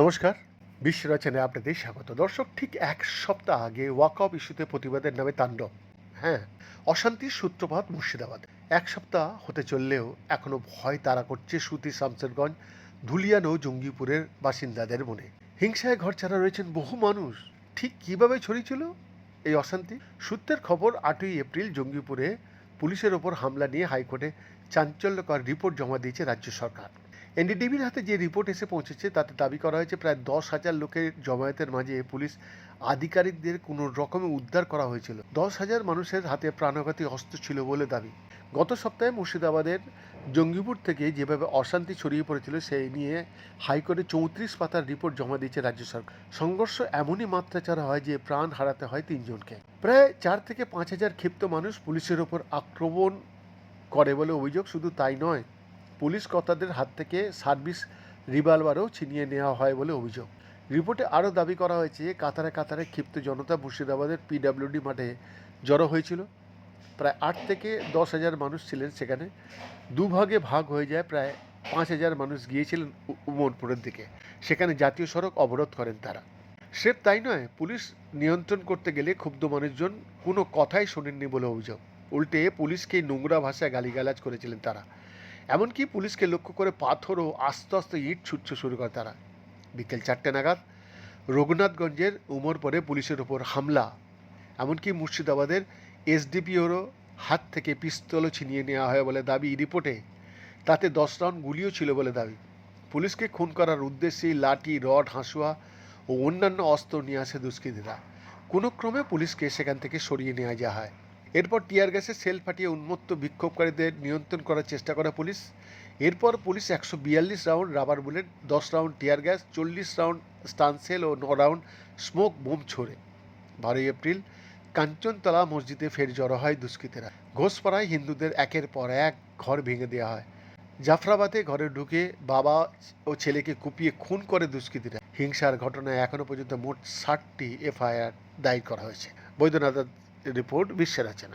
নমস্কার, বিশ্ব রচনায় আপনাদের স্বাগত। দর্শক, ঠিক এক সপ্তাহ আগে ওয়াক অফ ইস্যুতে প্রতিবাদের নামে তাণ্ডব। হ্যাঁ অশান্তির সূত্রপাত মুর্শিদাবাদ। এক সপ্তাহ হতে চললেও এখনও ভয় তাড়া করছে সুতি শামসেরগঞ্জ, ধুলিয়ান ও জঙ্গিপুরের বাসিন্দাদের মনে। হিংসায় ঘর ছাড়া রয়েছেন বহু মানুষ। ঠিক কীভাবে ছড়িয়েছিল এই অশান্তি? সূত্রের খবর, আটই এপ্রিল জঙ্গিপুরে পুলিশের ওপর হামলা নিয়ে হাইকোর্টে চাঞ্চল্যকর রিপোর্ট জমা দিয়েছে রাজ্য সরকার। এনডিটিভির হাতে যে রিপোর্ট এসে পৌঁছেছে, তাতে দাবি করা হয়েছে প্রায় দশ হাজার লোকের জমায়েতের মাঝে পুলিশ আধিকারিকদের কোনো রকমে উদ্ধার করা হয়েছিল। দশ হাজার মানুষের হাতে প্রাণঘাতী অস্ত্র ছিল বলে দাবি। গত সপ্তাহে মুর্শিদাবাদের জঙ্গিপুর থেকে যেভাবে অশান্তি ছড়িয়ে পড়েছিল, সেই নিয়ে হাইকোর্টে চৌত্রিশ পাতার রিপোর্ট জমা দিয়েছে রাজ্য সরকার। সংঘর্ষ এমনই মাত্রাচার হয় যে প্রাণ হারাতে হয় তিনজনকে। প্রায় চার থেকে পাঁচ হাজার ক্ষিপ্ত মানুষ পুলিশের ওপর আক্রমণ করে বলে অভিযোগ, শুধু তাই নয় পুলিশ কর্তাদের হাত থেকে সার্ভিস রিভলভারও ছিনিয়ে নেওয়া হয় বলে অভিযোগ। রিপোর্টে আরও দাবি করা হয়েছে, কাতারে কাতারে ক্ষিপ্ত জনতা মুর্শিদাবাদের পিডাব্লিউডি মাঠে জড়ো হয়েছিল। প্রায় আট থেকে দশ হাজার মানুষ ছিলেন সেখানে। দুভাগে ভাগ হয়ে যায় প্রায় পাঁচ হাজার মানুষ গিয়েছিলেন উমরপুরের দিকে। সেখানে জাতীয় সড়ক অবরোধ করেন তারা। স্রেফ তাই নয়, পুলিশ নিয়ন্ত্রণ করতে গেলে ক্ষুব্ধ মানুষজন কোনো কথাই শোনেননি বলে অভিযোগ। উল্টে পুলিশকে নোংরা ভাষায় গালিগালাজ করেছিলেন তারা। এমনকি পুলিশকে লক্ষ্য করে পাথর ও আস্তে আস্তে ইট ছুটতে শুরু করে তারা। বিকেল চারটে নাগাদ রঘুনাথগঞ্জের উমর পরে পুলিশের ওপর হামলা। এমনকি মুর্শিদাবাদের এসডিপিওরও হাত থেকে পিস্তলও ছিনিয়ে নেওয়া হয় বলে দাবি রিপোর্টে। তাতে দশ রাউন্ড গুলিও ছিল বলে দাবি। পুলিশকে খুন করার উদ্দেশ্যেই লাঠি, রড, হাঁসুয়া ও অন্যান্য অস্ত্র নিয়ে আসে দুষ্কৃতীরা। কোনো ক্রমে পুলিশকে সেখান থেকে সরিয়ে নেওয়া যা হয় এরপর টিয়ার গ্যাসে সেল ফাটিয়ে উন্মত্ত বিক্ষোভকারীদের নিয়ন্ত্রণ করার চেষ্টা করে পুলিশ। এরপর পুলিশ একশো বিয়াল্লিশ রাউন্ড রাবার বুলেট, দশ রাউন্ড টিয়ার গ্যাস, চল্লিশ রাউন্ড স্টানসেল ও ন রাউন্ড স্মোক বোম ছোড়ে। বারোই এপ্রিল কাঞ্চনতলা মসজিদে ফের জড়ো হয় দুষ্কৃতীরা। ঘোষপাড়ায় হিন্দুদের একের পর এক ঘর ভেঙে দেওয়া হয়। জাফরাবাদে ঘরে ঢুকে বাবা ও ছেলেকে কুপিয়ে খুন করে দুষ্কৃতীরা। হিংসার ঘটনায় এখনও পর্যন্ত মোট ষাটটি এফআইআর দায়ের করা হয়েছে। বৈদ্যনাথ রিপোর্ট বিশ্বের রচনা